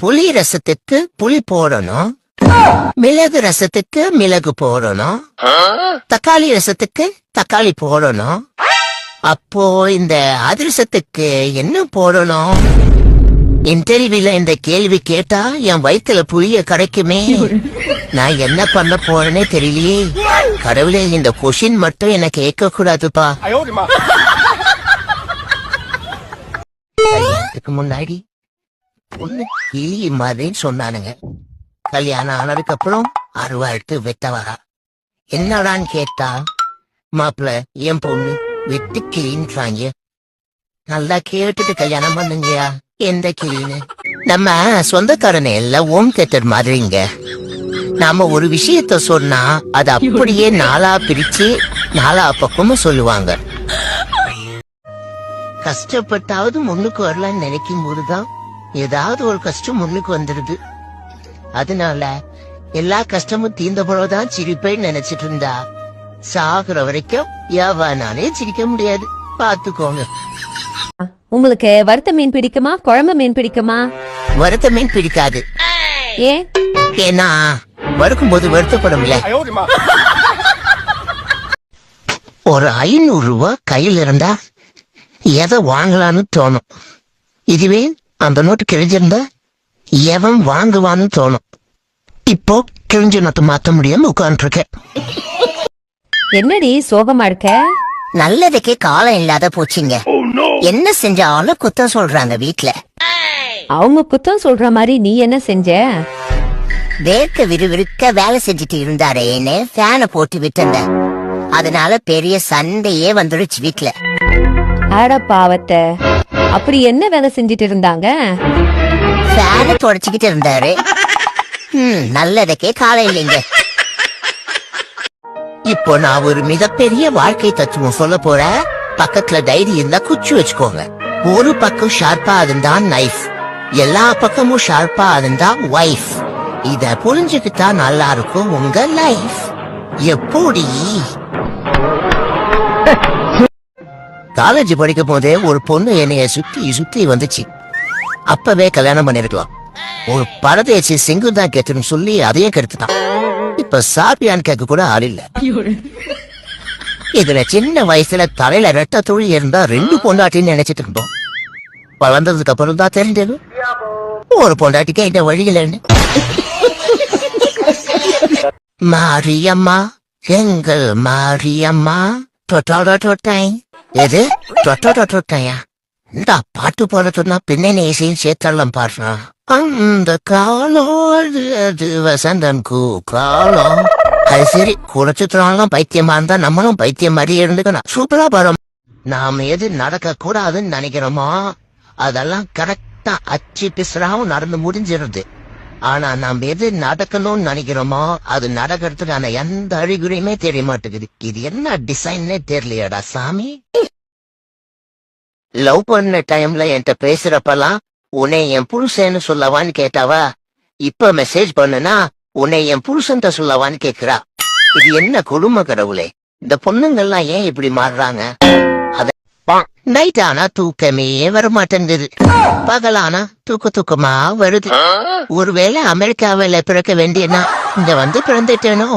புளி ரசத்துக்கு புளி போடணும். மிளகு ரசத்துக்கு மிளகு போடணும். தக்காளி ரசத்துக்கு தக்காளி போடணும். அப்போ இந்த அதிரசத்துக்கு என்ன போடணும்? இன்டர்வியூல இந்த கேள்வி கேட்டா என் வயிற்றுல புளிய கிடைக்குமே நான் என்ன பண்ண போறேனே தெரியலையே. கடவுளே இந்த கொஷின் மட்டும் என்ன கேட்க கூடாதுப்பா முன்னாடி பொண்ணு கிளி மாதிரின்னு சொன்னானுங்க. கல்யாணம் ஆனதுக்கு அப்புறம் அறுவாழ்த்து வெட்டவரா என்னடான்னு கேட்டா மாப்பிள்ள என் பொண்ணு வெட்டு கிளின்றாங்க நல்லா கேட்டுட்டு கல்யாணம் பண்ணுங்கயா? எந்த கிளின்னு நம்ம சொந்தக்காரனை எல்லாம் ஓம் தேட்டர் மாதிரிங்க. நாம ஒரு விஷயத்த சொன்னா அது அப்படியே நாலா பிரிச்சு நாலா பக்கமும் சொல்லுவாங்க. கஷ்டப்பட்டாவது முன்னுக்கு வரலாம்னு நினைக்கும் போதுதான் ஏதாவது ஒரு கஷ்டம் முன்னுக்கு வந்துடுது. அதனால எல்லா கஷ்டமும் தீர்ந்த போலதான் சிரிப்பேன்னு நினைச்சிட்டு இருந்தா சாகுற வரைக்கும் எவனாலே சிரிக்க முடியாது. பாத்துக்கோங்க உங்களுக்கு வறுத்த மீன் பிடிக்குமா? குழம்பு மீன் பிடிக்குமா? வருத்த மீன் பிடிக்காது. ஏன் ஏன்னா வறுக்கும் போது வருத்தப்படும்ல ஒரு ஐநூறு ரூபா கையில் இருந்தா எதை வாங்கலாம்னு தோணும். இதுவே அந்த நோட்டு கிழிஞ்சிருந்தா எவன் வாங்குவான்னு தோணும். இப்போ கிழிஞ்ச நோட்டு மாத்த முடியாம உட்காந்துருக்கேன் என்னடி சோகமா இருக்க? நல்லதுக்கே காலம் இல்லாத போச்சுங்க. என்ன செஞ்சாலும் குத்தம் சொல்றாங்க வீட்ல. அவங்க குத்தம் சொல்ற மாதிரி நீ என்ன செஞ்ச? வேர்க்க விறுவிறுக்க வேலை செஞ்சுட்டு இருந்தாரேன்னு ஃபேனை போட்டு விட்டுருந்தேன். அதனால பெரிய சண்டையே வந்துடுச்சு வீட்ல. ஆட பாவத்தை. அப்படி என்ன வேலை செஞ்சிட்டு இருந்தாங்க? ஃபேனை தொடச்சிக்கிட்டு இருந்தாரு. ம், நல்லதுக்கே காலை இல்லைங்க. இப்போ நான் ஒரு மிகப்பெரிய வாழ்க்கை தத்துவம் சொல்ல போறேன். பக்கத்துல டைரி இருந்தா குச்சி வச்சுக்கோங்க. ஒரு பக்கம் ஷார்ப்பா இருந்தா நைஃப். எல்லா பக்கமும் ஷார்ப்பா இருந்தா வைஃப். இத புரிஞ்சுக்கிட்டா நல்லா இருக்கும் உங்க லைஃப். எப்படி? காலேஜ் படிக்கும் போதே ஒரு பொண்ணு என்னைய சுத்தி சுத்தி வந்துச்சு. அப்பவே கல்யாணம் பண்ணிருக்கலாம். ஒரு பரதேசி சிங்கு தான் கேட்டுன்னு சொல்லி அதையும் கெடுத்துட்டான். இப்ப சாப்பியான்னு கேட்க கூட ஆள் இல்ல. இதுல சின்ன வயசுல தலையில ரெட்ட துளி இருந்தா ரெண்டு பொண்டாட்டின்னு நினைச்சிட்டு இருந்தோம். வளர்ந்ததுக்கு அப்புறம் தான் தெரிஞ்சது. ஒரு பொண்டாட்டிக்கு இந்த வழியிலன்னு மாரியம்மா எங்கள் மாரியம்மா தொட்டோட தொட்டாய். எது? தொட்டோட தொட்டாயா இந்த பாட்டு போட சொன்னா பின்னணி இசையும் சேர்த்தெல்லாம் பாடுறா. அந்த காலம் அது வசந்தன் கூ காலம் அது சரி குறைச்சிட்டுலாம் பைத்தியமா இருந்தா நம்மளும் பைத்தியம் மாதிரி இருந்துக்கணும். சூப்பரா பாடும். நாம எது நடக்க கூடாதுன்னு நினைக்கிறோமோ அதெல்லாம் கரெக்டா அச்சு பிசுறாவும் நடந்து முடிஞ்சிருது. ஆனா நாம் எது நடக்கணும்னு நினைக்கிறோமோ அது நடக்கிறதுக்கான எந்த அறிகுறியுமே தெரிய மாட்டேங்குது. இது என்ன டிசைன்னே தெரியலையாடா சாமி. லவ் பண்ண டைம்ல என்கிட்ட பேசுறப்பெல்லாம் உன்னை என் புருஷன்னு சொல்லவான்னு கேட்டாவா? இப்ப மெசேஜ் பண்ணுனா உன்னை என் புருஷன்ட்ட சொல்லவான்னு கேக்குறா. இது என்ன கொடுமை கடவுளே. இந்த பொண்ணுங்கள்லாம் ஏன் இப்படி மாறுறாங்க? அத நைட் ஆனா தூக்கமே வர மாட்டேங்குது பகலானா தூக்க தூக்கமா வருது. ஒருவேளை அமெரிக்காவில பிறக்க வேண்டியனா இங்க வந்து பிறந்துட்டேனோ?